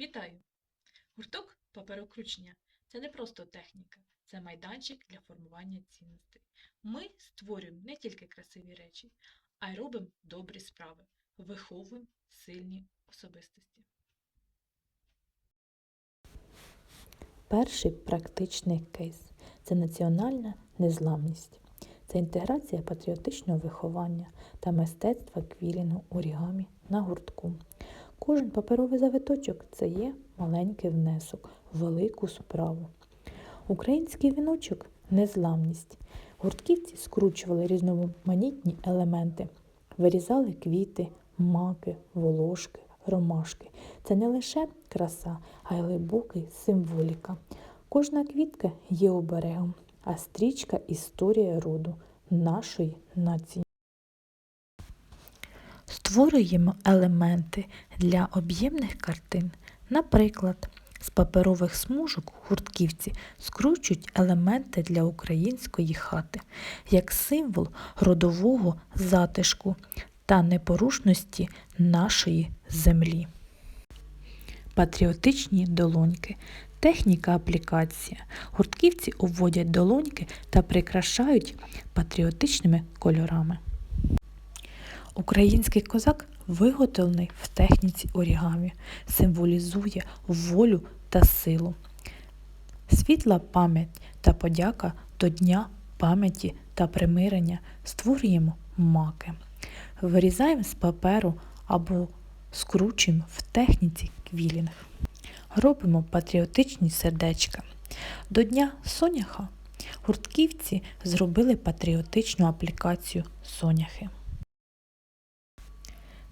Вітаю! Гурток паперокручення це не просто техніка, це майданчик для формування цінностей. Ми створюємо не тільки красиві речі, а й робимо добрі справи, виховуємо сильні особистості. Перший практичний кейс це національна незламність. Це інтеграція патріотичного виховання та мистецтва квілінгу орігамі на гуртку. Кожен паперовий завиточок це є маленький внесок в велику справу. Український віночок незламність. Гуртківці скручували різноманітні елементи, вирізали квіти, маки, волошки, ромашки. Це не лише краса, а й глибокий символіка. Кожна квітка є оберегом, а стрічка історія роду нашої нації. Створюємо елементи для об'ємних картин. Наприклад, з паперових смужок гуртківці скручують елементи для української хати як символ родового затишку та непорушності нашої землі. Патріотичні долоньки. Техніка аплікація. Гуртківці обводять долоньки та прикрашають патріотичними кольорами. Український козак виготовлений в техніці орігамі, символізує волю та силу. Світла пам'ять та подяка до Дня пам'яті та примирення створюємо маки. Вирізаємо з паперу або скручуємо в техніці квілінг. Робимо патріотичні сердечка. До Дня Соняха гуртківці зробили патріотичну аплікацію Соняхи.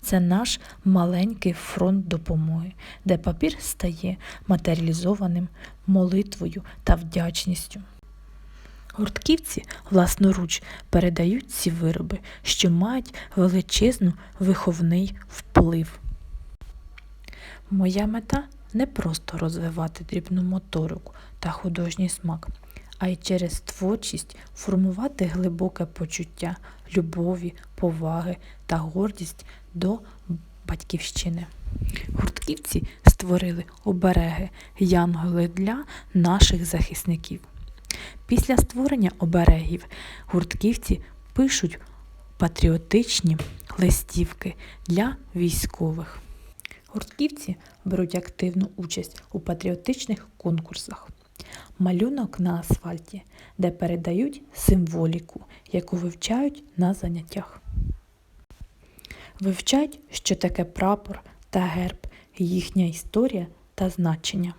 Це наш маленький фронт допомоги, де папір стає матеріалізованим молитвою та вдячністю. Гуртківці власноруч передають ці вироби, що мають величезну виховний вплив. Моя мета не просто розвивати дрібну моторику та художній смак, а й через творчість формувати глибоке почуття любові, поваги та гордість до батьківщини. Гуртківці створили обереги янголи для наших захисників. Після створення оберегів гуртківці пишуть патріотичні листівки для військових. Гуртківці беруть активну участь у патріотичних конкурсах. Малюнок на асфальті, де передають символіку, яку вивчають на заняттях. Вивчають, що таке прапор та герб, їхня історія та значення.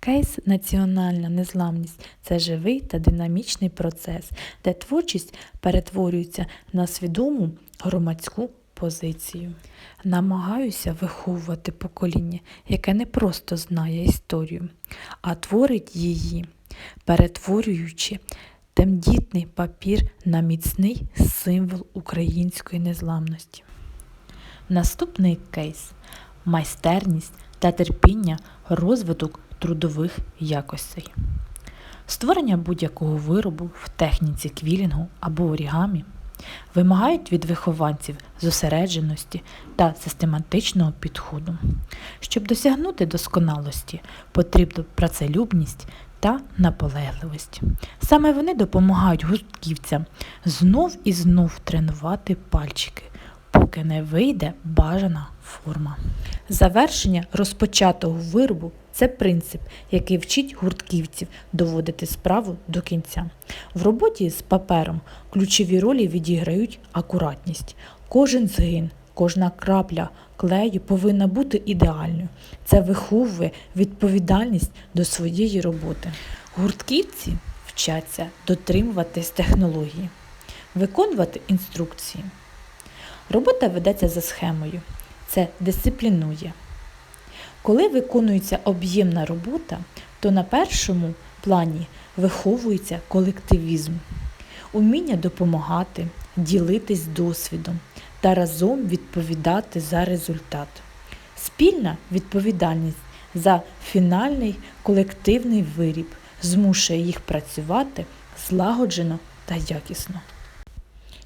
Кейс Національна незламність це живий та динамічний процес, де творчість перетворюється на свідому громадську позицію. Намагаюся виховувати покоління, яке не просто знає історію, а творить її, перетворюючи тендітний папір на міцний символ української незламності. Наступний кейс майстерність та терпіння розвиток трудових якостей. Створення будь-якого виробу в техніці квілінгу або орігамі вимагають від вихованців зосередженості та систематичного підходу. Щоб досягнути досконалості, потрібна працелюбність та наполегливість. Саме вони допомагають гуртківцям знов і знов тренувати пальчики, поки не вийде бажана форма. Завершення розпочатого виробу це принцип, який вчить гуртківців доводити справу до кінця. В роботі з папером ключові ролі відіграють акуратність. Кожен згин, кожна крапля клею повинна бути ідеальною. Це виховує відповідальність до своєї роботи. Гуртківці вчаться дотримуватись технології, виконувати інструкції. Робота ведеться за схемою. Це дисциплінує. Коли виконується об'ємна робота, то на першому плані виховується колективізм, уміння допомагати, ділитись досвідом та разом відповідати за результат. Спільна відповідальність за фінальний колективний виріб змушує їх працювати злагоджено та якісно.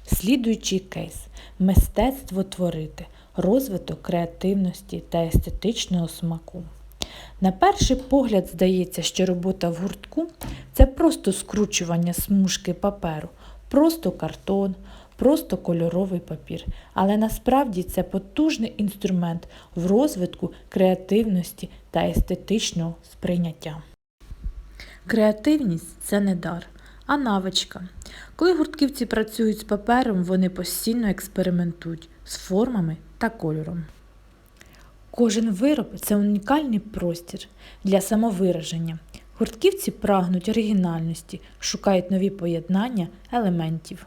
Слідуючий кейс мистецтво творити, розвиток креативності та естетичного смаку. На перший погляд здається, що робота в гуртку це просто скручування смужки паперу, просто картон, просто кольоровий папір. Але насправді це потужний інструмент в розвитку креативності та естетичного сприйняття. Креативність це не дар, а навичка. Коли гуртківці працюють з папером, вони постійно експериментують з формами та кольором. Кожен вироб це унікальний простір для самовираження. Гуртківці прагнуть оригінальності, шукають нові поєднання елементів.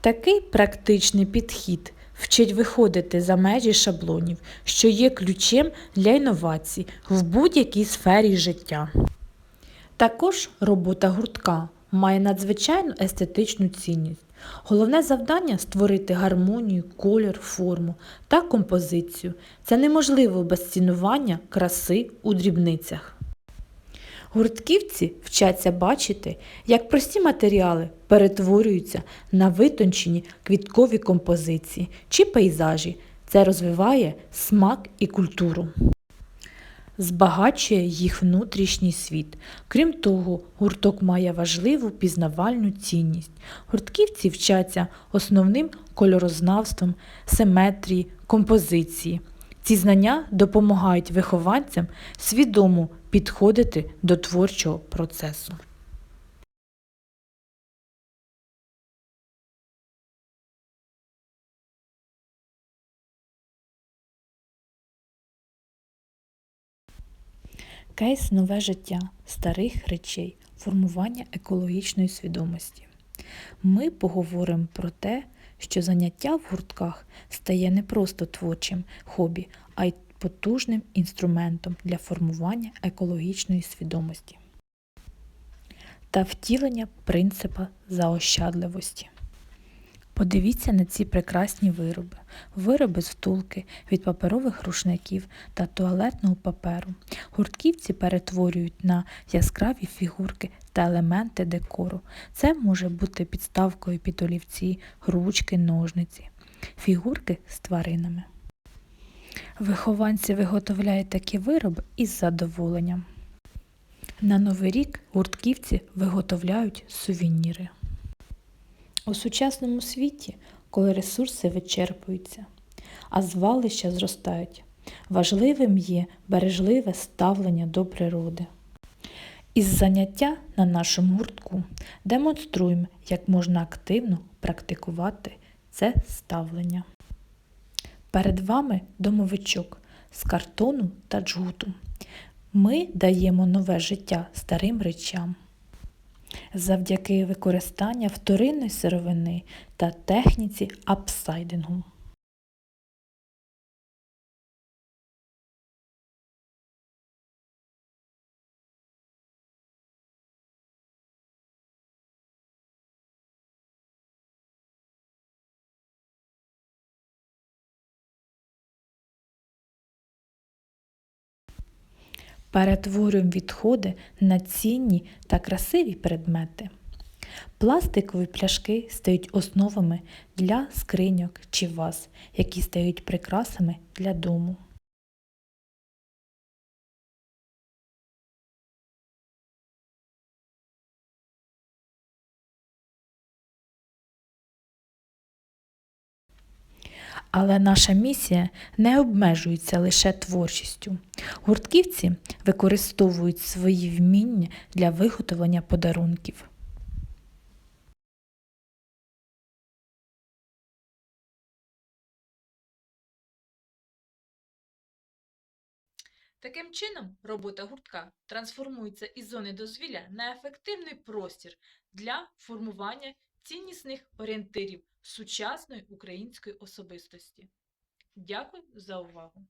Такий практичний підхід вчить виходити за межі шаблонів, що є ключем для інновацій в будь-якій сфері життя. Також робота гуртка має надзвичайну естетичну цінність. Головне завдання створити гармонію, колір, форму та композицію. Це неможливо без цінування краси у дрібницях. Гуртківці вчаться бачити, як прості матеріали перетворюються на витончені квіткові композиції чи пейзажі. Це розвиває смак і культуру збагачує їх внутрішній світ. Крім того, гурток має важливу пізнавальну цінність. Гуртківці вчаться основним кольорознавством, симетрії, композиції. Ці знання допомагають вихованцям свідомо підходити до творчого процесу. Кейс нове життя старих речей, формування екологічної свідомості. Ми поговоримо про те, що заняття в гуртках стає не просто творчим хобі, а й потужним інструментом для формування екологічної свідомості та втілення принципа заощадливості. Подивіться на ці прекрасні вироби. Вироби з втулки від паперових рушників та туалетного паперу. Гуртківці перетворюють на яскраві фігурки та елементи декору. Це може бути підставкою під олівці, ручки, ножниці, фігурки з тваринами. Вихованці виготовляють такі вироби із задоволенням. На Новий рік гуртківці виготовляють сувеніри. У сучасному світі, коли ресурси вичерпуються, а звалища зростають, важливим є бережливе ставлення до природи. Із заняття на нашому гуртку демонструємо, як можна активно практикувати це ставлення. Перед вами домовичок з картону та джгуту. Ми даємо нове життя старим речам завдяки використанню вторинної сировини та техніці апсайдингу. Перетворюємо відходи на цінні та красиві предмети. Пластикові пляшки стають основами для скриньок чи ваз, які стають прикрасами для дому. Але наша місія не обмежується лише творчістю. Гуртківці використовують свої вміння для виготовлення подарунків. Таким чином, робота гуртка трансформується із зони дозвілля на ефективний простір для формування ціннісних орієнтирів сучасної української особистості. Дякую за увагу!